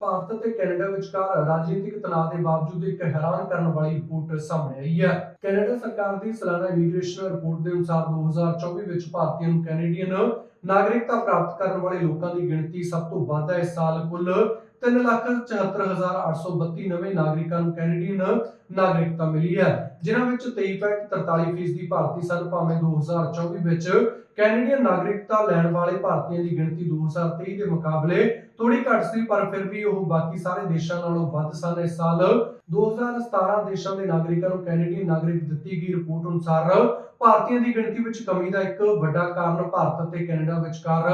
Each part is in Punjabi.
ਭਾਰਤ ਅਤੇ ਕੈਨੇਡਾ ਵਿਚਕਾਰ ਰਾਜਨੀਤਿਕ ਤਣਾਅ ਦੇ ਬਾਵਜੂਦ ਇੱਕ ਹੈਰਾਨ ਕਰਨ ਵਾਲੀ ਰਿਪੋਰਟ ਸਾਹਮਣੇ ਆਈ ਹੈ। ਕੈਨੇਡਾ ਸਰਕਾਰ ਦੀ ਸਾਲਾਨਾ ਇਮੀਗ੍ਰੇਸ਼ਨ ਰਿਪੋਰਟ ਦੇ ਅਨੁਸਾਰ 2024 ਵਿੱਚ ਭਾਰਤੀਆਂ ਨੂੰ ਕੈਨੇਡੀਅਨ ਨਾਗਰਿਕਤਾ ਪ੍ਰਾਪਤ ਕਰਨ ਵਾਲੇ ਲੋਕਾਂ ਦੀ ਗਿਣਤੀ ਸਭ ਤੋਂ ਵੱਧ ਹੈ। ਇਸ ਸਾਲ ਕੁੱਲ 374832 ਨਵੇਂ ਨਾਗਰਿਕਾਂ ਨੂੰ ਕੈਨੇਡੀਅਨ ਨਾਗਰਿਕਤਾ ਮਿਲੀ ਹੈ। ਜਿਨ੍ਹਾਂ ਵਿੱਚ 23.43% ਭਾਰਤੀ ਸਨ। ਭਾਵੇਂ 2024 ਵਿੱਚ ਕੈਨੇਡੀਅਨ ਨਾਗਰਿਕਤਾ ਲੈਣ ਵਾਲੇ ਭਾਰਤੀਆਂ ਦੀ ਗਿਣਤੀ 2023 ਦੇ ਮੁਕਾਬਲੇ ਥੋੜੀ ਘੱਟ ਸੀ ਪਰ ਫਿਰ ਵੀ ਉਹ ਬਾਕੀ ਸਾਰੇ ਦੇਸ਼ਾਂ ਨਾਲੋਂ ਵੱਧ ਸਨ। ਇਸ ਸਾਲ 2017 ਦੇਸ਼ਾਂ ਦੇ ਨਾਗਰਿਕਾਂ ਨੂੰ ਕੈਨੇਡੀਅਨ ਨਾਗਰਿਕ ਦਿੱਤੀ ਗਈ ਰਿਪੋਰਟ ਅਨੁਸਾਰ ਭਾਰਤੀਆਂ ਦੀ ਗਿਣਤੀ ਵਿੱਚ ਕਮੀ ਦਾ ਇੱਕ ਵੱਡਾ ਕਾਰਨ ਭਾਰਤ ਅਤੇ ਕੈਨੇਡਾ ਵਿਚਕਾਰ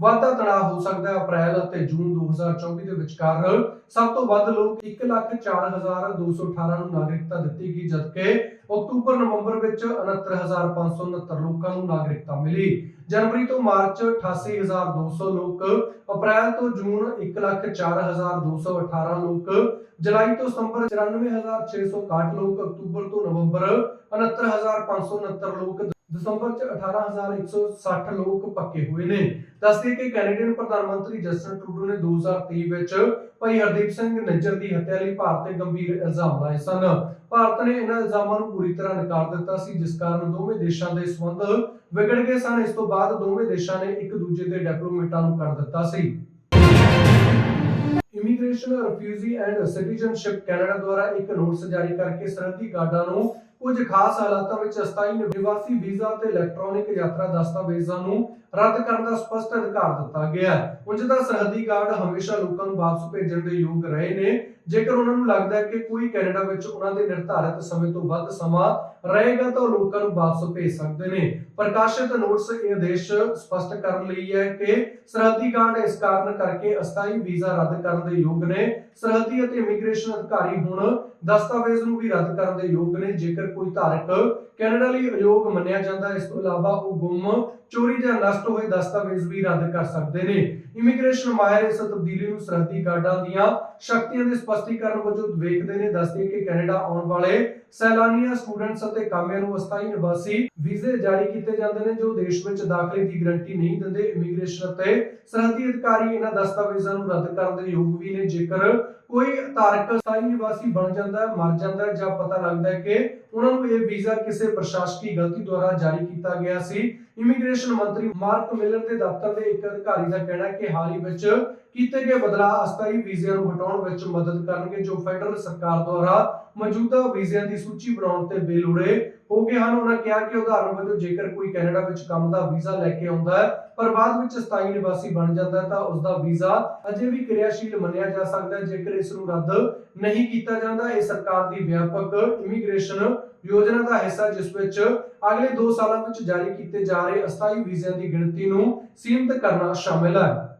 ਵਾਧਾ ਤਣਾਅ ਹੋ ਸਕਦਾ ਹੈ। ਅਪ੍ਰੈਲ ਅਤੇ ਜੂਨ 2024 ਦੇ ਵਿਚਕਾਰ ਸਭ ਤੋਂ ਵੱਧ ਲੋਕ 1,04,218 ਨੂੰ ਨਾਗਰਿਕਤਾ ਦਿੱਤੀ ਗਈ ਜਦਕਿ ਅਕਤੂਬਰ ਨਵੰਬਰ ਵਿੱਚ 69,569 ਲੋਕਾਂ ਨੂੰ ਨਾਗਰਿਕਤਾ ਮਿਲੀ। ਜਨਵਰੀ ਤੋਂ ਮਾਰਚ 88,200 ਲੋਕ ਅਪ੍ਰੈਲ ਤੋਂ ਜੂਨ 1,04,218 ਲੋਕ ਜੁਲਾਈ ਤੋਂ ਸਤੰਬਰ 94661 ਲੋਕ ਅਕਤੂਬਰ ਤੋਂ ਨਵੰਬਰ 69569 ਲੋਕ ਦਸੰਬਰ ਚ 18160 ਲੋਕ ਪੱਕੇ ਹੋਏ ਨੇ। ਦੱਸਦੇ ਕਿ ਕੈਨੇਡੀਅਨ ਪ੍ਰਧਾਨ ਮੰਤਰੀ ਜਸਟਨ ਟਰੂਡੋ ਨੇ 2023 ਵਿੱਚ ਭਾਈ ਹਰਦੀਪ ਸਿੰਘ ਨਿੱਜਰ ਦੀ ਹੱਤਿਆ ਲਈ ਭਾਰਤ ਤੇ ਗੰਭੀਰ ਇਲਜ਼ਾਮ ਲਾਏ ਸਨ। ਭਾਰਤ ਨੇ ਇਹਨਾਂ ਇਲਜ਼ਾਮਾਂ ਨੂੰ ਪੂਰੀ ਤਰ੍ਹਾਂ ਨਕਾਰ ਦਿੱਤਾ ਸੀ, ਜਿਸ ਕਾਰਨ ਦੋਵੇਂ ਦੇਸ਼ਾਂ ਦੇ ਸੰਬੰਧ ਵਿਗੜ ਗਏ ਸਨ। ਇਸ ਤੋਂ ਬਾਅਦ ਦੋਵੇਂ ਦੇਸ਼ਾਂ ਨੇ ਇੱਕ ਦੂਜੇ ਦੇ ਡਿਪਲੋਮੇਟਾਂ ਨੂੰ ਕਰ ਦਿੱਤਾ ਸੀ। Immigration, refugee and citizenship Canada ਦੁਆਰਾ ਇੱਕ ਨੋਟਿਸ ਜਾਰੀ ਕਰਕੇ ਸਰਹੱਦੀ ਗਾਰਡਾਂ ਨੂੰ ਕੁਝ ਖਾਸ ਹਾਲਾਤਾਂ ਵਿੱਚ ਅਸਥਾਈ ਨਿਵਾਸੀ ਵੀਜ਼ਾ ਤੇ ਇਲੈਕਟ੍ਰੋਨਿਕ ਯਾਤਰਾ ਦਸਤਾਵੇਜ਼ਾਂ ਨੂੰ ਰੱਦ ਕਰਨ ਦਾ ਸਪਸ਼ਟ ਅਧਿਕਾਰ ਦਿੱਤਾ ਗਿਆ ਹੈ। ਉਂਝ ਤਾਂ ਸਰਹੱਦੀ ਗਾਰਡ ਹਮੇਸ਼ਾ ਲੋਕਾਂ ਨੂੰ ਵਾਪਸ ਭੇਜਣ ਦੇ ਯੋਗ ਰਹੇ ਨੇ। ਜੇਕਰ ਉਹਨਾਂ ਨੂੰ ਲੱਗਦਾ ਹੈ ਕਿ ਕੋਈ ਕੈਨੇਡਾ ਵਿੱਚ ਉਹਨਾਂ ਦੇ ਨਿਰਧਾਰਿਤ ਸਮੇਂ ਤੋਂ ਵੱਧ ਸਮਾਂ ਰਹੇਗਾ ਤਾਂ ਉਹ ਲੋਕਾਂ ਨੂੰ ਵਾਪਸ ਭੇਜ ਸਕਦੇ ਨੇ। ਪ੍ਰਕਾਸ਼ਿਤ ਨੋਟਿਸ ਇਹ ਆਦੇਸ਼ ਸਪਸ਼ਟ ਕਰਨ ਲਈ ਹੈ ਕਿ ਸਰਹੱਦੀ ਗਾਰਡ ਇਸ ਕਾਰਨ ਕਰਕੇ ਅਸਥਾਈ ਵੀਜ਼ਾ ਰੱਦ ਕਰਨ ਦੇ ਯੋਗ ਨੇ। ਸਰਹੱਦੀ ਅਤੇ ਇਮੀਗ੍ਰੇਸ਼ਨ ਅਧਿਕਾਰੀ ਹੁਣ ਦਸਤਾਵੇਜ਼ ਨੂੰ ਵੀ ਰੱਦ ਕਰਨ ਦੇ ਯੋਗ ਨੇ। ਜੇਕਰ ਕੋਈ ਧਾਰਕ ਕੈਨੇਡਾ ਲਈ ਅਯੋਗ ਮੰਨਿਆ ਜਾਂਦਾ ਇਸ ਤੋਂ ਇਲਾਵਾ ਉਹ ਗੁੰਮ, ਚੋਰੀ ਜਾਂ ਨਸ਼ਟ ਹੋਏ ਦਸਤਾਵੇਜ਼ ਵੀ ਰੱਦ ਕਰ ਸਕਦੇ ਨੇ। ਇਮੀਗ੍ਰੇਸ਼ਨ ਮਾਹਿਰ ਇਸ ਤਬਦੀਲੀ ਨੂੰ ਸਰਹੱਦੀ ਗਾਰਡਾਂ ਦੀਆਂ ਸ਼ਕਤੀਆਂ ਦੇ ਸਪਸ਼ਟੀਕਰਨ ਵਜੋਂ ਵੇਖਦੇ ਨੇ। ਦੱਸਦੇ ਕਿ ਕੈਨੇਡਾ ਆਉਣ ਵਾਲੇ ਸੈਲਾਨੀਆਂ ਸਟੂਡੈਂਟਸ ਅਤੇ ਕਾਮਿਆਂ ਨੂੰ ਅਸਥਾਈ ਨਿਵਾਸੀ ਵੀਜ਼ੇ ਜਾਰੀ ਕੀਤੇ ਜਾਂਦੇ ਨੇ, ਜੋ ਦੇਸ਼ ਵਿੱਚ ਦਾਖਲੇ ਦੀ ਗਰੰਟੀ ਨਹੀਂ ਦਿੰਦੇ। ਇਮੀਗ੍ਰੇਸ਼ਨ ਅਤੇ ਸਰਹੱਦੀ ਅਧਿਕਾਰੀ ਇਹਨਾਂ ਦਸਤਾਵੇਜ਼ਾਂ ਨੂੰ ਰੱਦ ਕਰਨ ਦੇ ਯੋਗ ਵੀ ਨੇ। ਜੇਕਰ ਕੋਈ ਧਾਰਕ ਸਥਾਈ ਨਿਵਾਸੀ ਬਣ ਜਾਂਦਾ ਹੈ, ਮਰ ਜਾਂਦਾ ਹੈ ਜਾਂ ਪਤਾ ਲੱਗਦਾ ਹੈ ਕਿ ਉਹਨਾਂ ਨੂੰ ਇਹ ਵੀਜ਼ਾ ਕਿਸੇ ਪ੍ਰਸ਼ਾਸਕੀ ਗਲਤੀ ਦੁਆਰਾ ਜਾਰੀ ਕੀਤਾ ਗਿਆ ਸੀ ਇਮੀਗ੍ਰੇਸ਼ਨ ਮੰਤਰੀ ਮਾਰਕ ਮਿਲਰ ਦੇ ਦਫ਼ਤਰ ਦੇ ਇੱਕ ਅਧਿਕਾਰੀ ਦਾ ਕਹਿਣਾ ਹੈ ਕਿ ਹਾਲ ਹੀ ਵਿੱਚ ਕੀਤੇ ਗਏ ਬਦਲਾਅ ਅਸਥਾਈ ਵੀਜ਼ਿਆਂ ਨੂੰ ਹਟਾਉਣ ਵਿੱਚ ਮਦਦ ਕਰਨਗੇ ਜੋ ਫੈਡਰਲ ਸਰਕਾਰ ਦੁਆਰਾ ਮੌਜੂਦਾ ਵੀਜ਼ਿਆਂ ਦੀ ਸੂਚੀ ਬਣਾਉਣ ਤੇ ਬੇਲੋੜੇ ਹੋ ਹਨ ਉਹਨਾਂ ਕਿਹਾ ਕਿ ਉਦਾਹਰਨ ਵਜੋਂ ਜੇਕਰ ਕੋਈ ਕੈਨੇਡਾ ਵਿੱਚ ਕੰਮ ਦਾ ਵੀਜ਼ਾ ਲੈ ਕੇ ਆਉਂਦਾ ਹੈ, ਪਰ ਬਾਅਦ ਵਿੱਚ ਸਥਾਈ ਨਿਵਾਸੀ ਬਣ ਜਾਂਦਾ ਤਾਂ ਉਸ ਦਾ ਵੀਜ਼ਾ ਅਜੇ ਵੀ ਕਿਰਿਆਸ਼ੀਲ ਮੰਨਿਆ ਜਾ ਸਕਦਾ ਹੈ। ਜੇਕਰ ਇਸ ਨੂੰ ਰੱਦ ਨਹੀਂ ਕੀਤਾ ਜਾਂਦਾ, ਇਹ ਸਰਕਾਰ ਦੀ ਵਿਆਪਕ ਇਮੀਗ੍ਰੇਸ਼ਨ ਯੋਜਨਾ ਦਾ ਹਿੱਸਾ ਜਿਸ ਵਿੱਚ ਅਗਲੇ 2 ਸਾਲਾਂ ਵਿੱਚ ਜਾਰੀ ਕੀਤੇ ਜਾ ਰਹੇ ਅਸਥਾਈ ਵੀਜ਼ਿਆਂ ਦੀ ਗਿਣਤੀ ਨੂੰ ਸੀਮਿਤ ਕਰਨਾ ਸ਼ਾਮਿਲ ਹੈ।